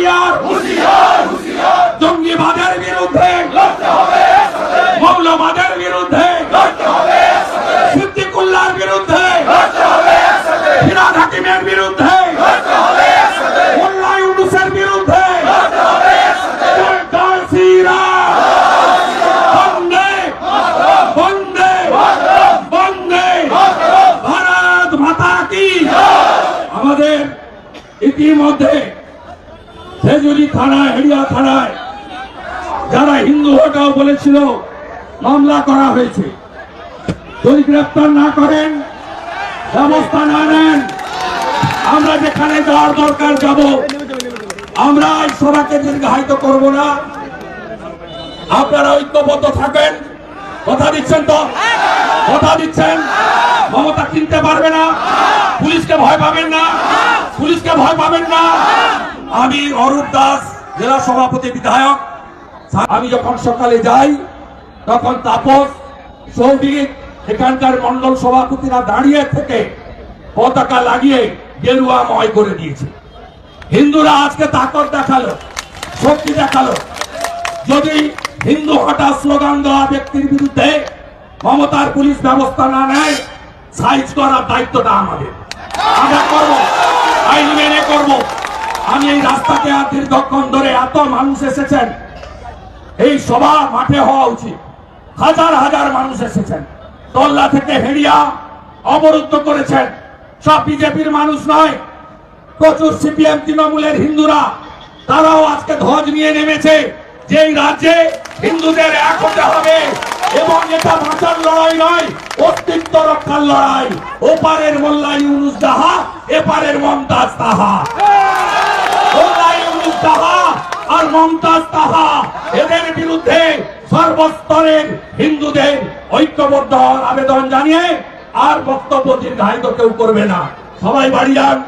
হুঁশিয়ার জঙ্গিবাদের বিরুদ্ধে মৌলবাদের বিরুদ্ধে সিদ্দিকুল্লার বিরুদ্ধে ফিরাদ হাকিমের বিরুদ্ধে মোল্লা বিরুদ্ধে ইতিমধ্যে সেজুরি থানায় হেরিয়া থানায়, যারা হিন্দু হটাও বলেছিল, মামলা করা হয়েছে, যদি গ্রেপ্তার না করেন, ব্যবস্থা না নেন, আমরা যেখানে যাওয়ার দরকার যাব, আমরা এই সভাকে দীর্ঘায়িত করব না। আপনারা ঐক্যবদ্ধ থাকেন, কথা দিচ্ছেন তো? কথা দিচ্ছেন? মমতা কিনতে পারবে না? পুলিশকে ভয় পাবেন না? পুলিশকে ভয় পাবেন না? আমি অরূপ দাস, জেলা সভাপতি বিধায়ক। আমি যখন সকালে যাই, তখন তাপস সৌভিক এখানকার মন্ডল সভাপতিরা দাঁড়িয়ে থেকে পতাকা লাগিয়ে গেরুয়াময় করে দিয়েছে। হিন্দুরা আজকে তাকত দেখাল, শক্তি দেখাল। যদি হিন্দু হঠাৎ স্লোগান দেওয়া ব্যক্তির বিরুদ্ধে মমতার পুলিশ ব্যবস্থা না নেয়, সাইজ করার দায়িত্বটা আমাদের। আমরা করব, আইন মেনে করব। আমি এই রাস্তাতে আর দীর্ঘক্ষণ ধরে এত মানুষ এসেছেন। এই সভা মাঠে হওয়া উচিত। হাজার হাজার মানুষ এসেছেন। তল্লা থেকে হেরিয়া অবরুদ্ধ করেছেন। সব বিজেপির মানুষ নয়, প্রচুর সিপিএম তৃণমূলের হিন্দুরা। তারাও আজকে ধ্বজ নিয়ে নেমেছে যে রাজ্যে হিন্দুদের এক হতে হবে এবং এটা বাঁচার লড়াই নয়, অস্তিত্ব রক্ষার লড়াই। ওপারের মোল্লা ইউনুস দাহা এপারের মমতাজ তাহা। দাহা আর মমতাজ তাহা এদের বিরুদ্ধে সর্বস্তরের হিন্দুদের ঐক্যবদ্ধ হওয়ার আবেদন জানিয়ে আর বক্তব্য দীর্ঘায়িত কেউ করবে না। সবাই বাড়ি যান।